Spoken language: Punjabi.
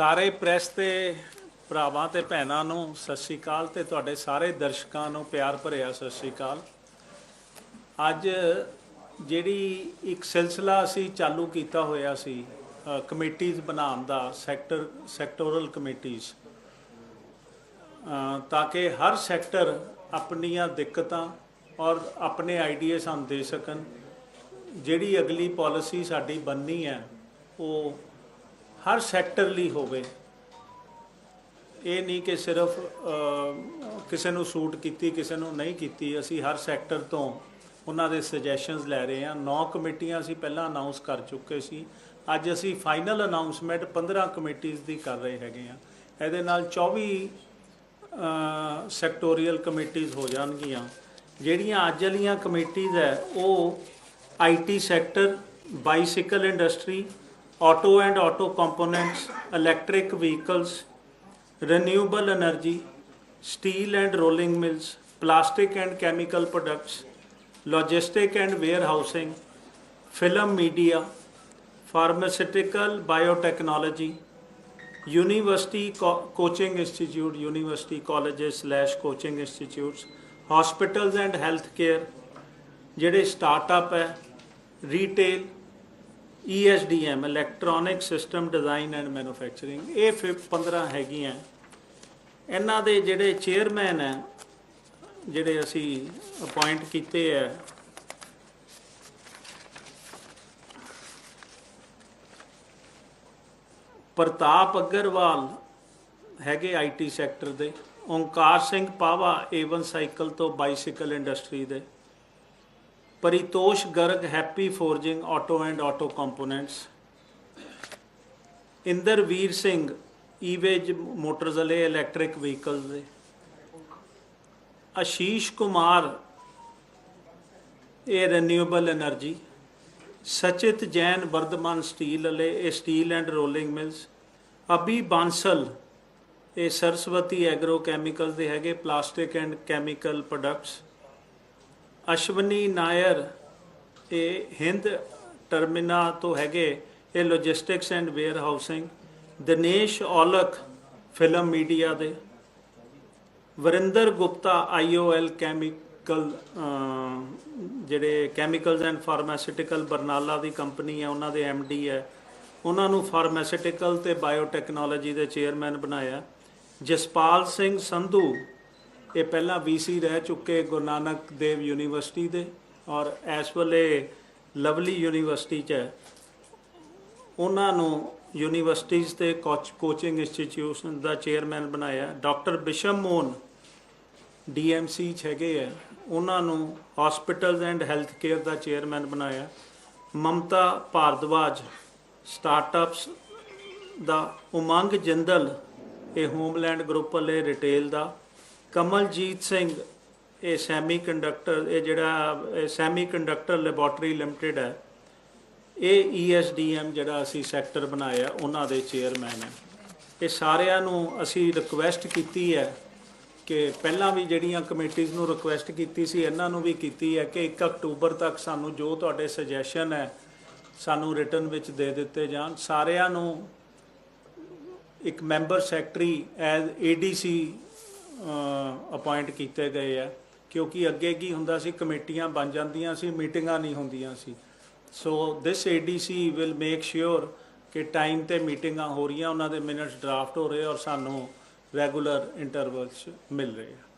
ਸਾਰੇ ਪ੍ਰੈਸ ਤੇ ਭਰਾਵਾਂ ਤੇ ਭੈਣਾਂ ਨੂੰ ਸਤਿ ਸ਼੍ਰੀ ਅਕਾਲ ਤੇ ਤੁਹਾਡੇ ਸਾਰੇ ਦਰਸ਼ਕਾਂ ਨੂੰ ਪਿਆਰ ਭਰਿਆ ਸਤਿ ਸ਼੍ਰੀ ਅਕਾਲ। ਅੱਜ ਜਿਹੜੀ ਇੱਕ ਸਿਲਸਿਲਾ ਅਸੀਂ ਚਾਲੂ ਕੀਤਾ ਹੋਇਆ ਸੀ ਕਮੇਟੀਆਂ ਬਣਾਉਣ ਦਾ, ਸੈਕਟਰ, ਸੈਕਟੋਰਲ ਕਮੇਟੀਆਂ ਤਾਂ ਕਿ ਹਰ ਸੈਕਟਰ ਆਪਣੀਆਂ ਦਿੱਕਤਾਂ ਔਰ ਆਪਣੇ ਆਈਡੀਆ ਸਾਨੂੰ ਦੇ ਸਕਣ। ਜਿਹੜੀ ਅਗਲੀ ਪਾਲਿਸੀ ਸਾਡੀ ਬਣਨੀ ਹੈ, ਉਹ ਹਰ ਸੈਕਟਰ ਲਈ ਹੋਵੇ, ਇਹ ਨਹੀਂ ਕਿ ਸਿਰਫ ਕਿਸੇ ਨੂੰ ਸੂਟ ਕੀਤੀ, ਕਿਸੇ ਨੂੰ ਨਹੀਂ ਕੀਤੀ, ਅਸੀਂ ਹਰ ਸੈਕਟਰ ਤੋਂ ਉਹਨਾਂ ਦੇ ਸੁਜੈਸ਼ਨਸ ਲੈ ਰਹੇ ਹਾਂ। ਨੌ ਕਮੇਟੀਆਂ ਅਸੀਂ ਪਹਿਲਾਂ ਅਨਾਉਂਸ ਕਰ ਚੁੱਕੇ ਸੀ। ਅੱਜ ਅਸੀਂ ਫਾਈਨਲ ਅਨਾਉਂਸਮੈਂਟ 15 ਕਮੇਟੀਆਂ ਦੀ ਕਰ ਰਹੇ ਹੈਗੇ ਆ ਇਹਦੇ ਨਾਲ 24 ਸੈਕਟੋਰੀਅਲ ਕਮੇਟੀਆਂ ਹੋ ਜਾਣਗੀਆਂ। ਜਿਹੜੀਆਂ ਅੱਜ ਵਾਲੀਆਂ ਕਮੇਟੀਆਂ ਹੈ, ਉਹ IT sector bicycle industry auto and auto components electric vehicles renewable energy, steel and rolling mills, plastic and chemical products, logistic and warehousing, film media, pharmaceutical biotechnology, university co- coaching institute, university colleges slash coaching institutes, hospitals and healthcare, ਜਿਹੜੇ ਸਟਾਰਟਅਪ ਹੈ retail ESDM electronic system design and manufacturing ਇਹ ਫਿਰ 15 ਹੈਗੀਆਂ। ਇਹਨਾਂ ਦੇ ਜਿਹੜੇ ਚੇਅਰਮੈਨ ਹੈ, ਜਿਹੜੇ ਅਸੀਂ ਅਪਾਇੰਟ ਕੀਤੇ ਹੈ, ਪ੍ਰਤਾਪ ਅਗਰਵਾਲ ਹੈਗੇ ਆਈਟੀ ਸੈਕਟਰ ਦੇ, ਓਂਕਾਰ ਸਿੰਘ ਪਾਵਾ ਏਵਨ ਸਾਈਕਲ ਤੋਂ ਬਾਈਸਾਈਕਲ ਇੰਡਸਟਰੀ ਦੇ। Paritosh Garg Happy forging auto and auto components. Inderveer Singh, EVage motors ਵਾਲੇ, ਇਲੈਕਟ੍ਰਿਕ ਵਹੀਕਲਸ ਦੇ। ਆਸ਼ੀਸ਼ ਕੁਮਾਰ, ਇਹ renewable energy Sachit Jain Vardhman steel ਵਾਲੇ, ਇਹ steel and rolling mills. Abhi Bansal, ਇਹ ਸਰਸਵਤੀ ਐਗਰੋ ਕੈਮੀਕਲਸ ਦੇ ਹੈਗੇ, plastic and chemical products. Ashwani Nair, ਇਹ ਹਿੰਦ ਟਰਮੀਨਾ ਤੋਂ ਹੈਗੇ, ਇਹ logistics and warehousing Dinesh Aulakh film media ਦੇ, ਵਰਿੰਦਰ ਗੁਪਤਾ ਆਈਓਐਲ ਕੈਮੀਕਲ ਜਿਹੜੇ ਕੈਮੀਕਲਸ ਐਂਡ ਫਾਰਮਾਸਿਊਟੀਕਲ ਬਰਨਾਲਾ ਦੀ ਕੰਪਨੀ ਹੈ, ਉਹਨਾਂ ਦੇ ਡੀ ਹੈ। ਉਹਨਾਂ ਨੂੰ ਫਾਰਮਾਸਿਊਟੀਕਲ ਤੇ ਬਾਇਓਟੈਕਨੋਲੋਜੀ ਦੇ ਚੇਅਰਮੈਨ ਬਣਾਇਆ। ਜਸਪਾਲ ਸਿੰਘ ਸੰਧੂ ਇਹ ਪਹਿਲਾਂ ਵੀਸੀ ਰਹਿ ਚੁੱਕੇ ਗੁਰੂ ਨਾਨਕ ਦੇਵ ਯੂਨੀਵਰਸਿਟੀ ਦੇ ਔਰ ਇਸ ਵੇਲੇ ਲਵਲੀ ਯੂਨੀਵਰਸਿਟੀ ਚ ਹੈ। ਉਹਨਾਂ ਨੂੰ ਯੂਨੀਵਰਸਿਟੀਜ਼ ਤੇ ਕੋਚਿੰਗ ਇੰਸਟੀਚਿਊਸ਼ਨ ਦਾ ਚੇਅਰਮੈਨ ਬਣਾਇਆ। ਡਾਕਟਰ ਬਿਸ਼ਮ ਮੋਨ ਡੀਐਮਸੀ ਚ ਹੈਗੇ ਹੈ ਉਹਨਾਂ ਨੂੰ ਹਸਪੀਟਲਸ ਐਂਡ ਹੈਲਥ ਕੇਅਰ ਦਾ ਚੇਅਰਮੈਨ ਬਣਾਇਆ। ਮਮਤਾ ਭਾਰਦਵਾਜ ਸਟਾਰਟਅਪਸ ਦਾ, ਉਮੰਗ ਜਿੰਦਲ ਇਹ ਹੋਮਲੈਂਡ ਗਰੁੱਪ ਵਾਲੇ ਰਿਟੇਲ ਦਾ ਕਮਲਜੀਤ ਸਿੰਘ, ਇਹ ਸੈਮੀ ਕੰਡਕਟਰ ਇਹ ਜਿਹੜਾ ਸੈਮੀ ਕੰਡਕਟਰ ਲੈਬੋਰਟਰੀ ਲਿਮਟਿਡ ਹੈ, ਇਹ ESDM ਜਿਹੜਾ ਅਸੀਂ ਸੈਕਟਰ ਬਣਾਇਆ, ਉਹਨਾਂ ਦੇ ਚੇਅਰਮੈਨ ਹੈ। ਇਹ ਸਾਰਿਆਂ ਨੂੰ ਅਸੀਂ ਰਿਕੁਐਸਟ ਕੀਤੀ ਹੈ ਕਿ ਪਹਿਲਾਂ ਵੀ ਜਿਹੜੀਆਂ ਕਮੇਟੀਆਂ ਨੂੰ ਰਿਕੁਐਸਟ ਕੀਤੀ ਸੀ, ਇਹਨਾਂ ਨੂੰ ਵੀ ਕੀਤੀ ਹੈ ਕਿ 1 ਅਕਤੂਬਰ ਤੱਕ ਸਾਨੂੰ ਜੋ ਤੁਹਾਡੇ ਸੁਜੈਸ਼ਨ ਹੈ, ਸਾਨੂੰ ਰਿਟਰਨ ਵਿੱਚ ਦੇ ਦਿੱਤੇ ਜਾਣ। ਸਾਰਿਆਂ ਨੂੰ ਇੱਕ member secretary as ADC appoint ਕੀਤੇ ਗਏ ਆ, ਕਿਉਂਕਿ ਅੱਗੇ ਕੀ ਹੁੰਦਾ ਸੀ, ਕਮੇਟੀਆਂ ਬਣ ਜਾਂਦੀਆਂ ਸੀ, ਮੀਟਿੰਗਾਂ ਨਹੀਂ ਹੁੰਦੀਆਂ ਸੀ। So this ADC will make sure ਕਿ ਟਾਈਮ ਤੇ ਮੀਟਿੰਗਾਂ ਹੋ ਰਹੀਆਂ, ਉਹਨਾਂ ਦੇ ਮਿੰਟਸ ਡਰਾਫਟ ਹੋ ਰਹੇ ਔਰ ਸਾਨੂੰ ਰੈਗੂਲਰ ਇੰਟਰਵਲਸ ਮਿਲ ਰਹੇ ਆ।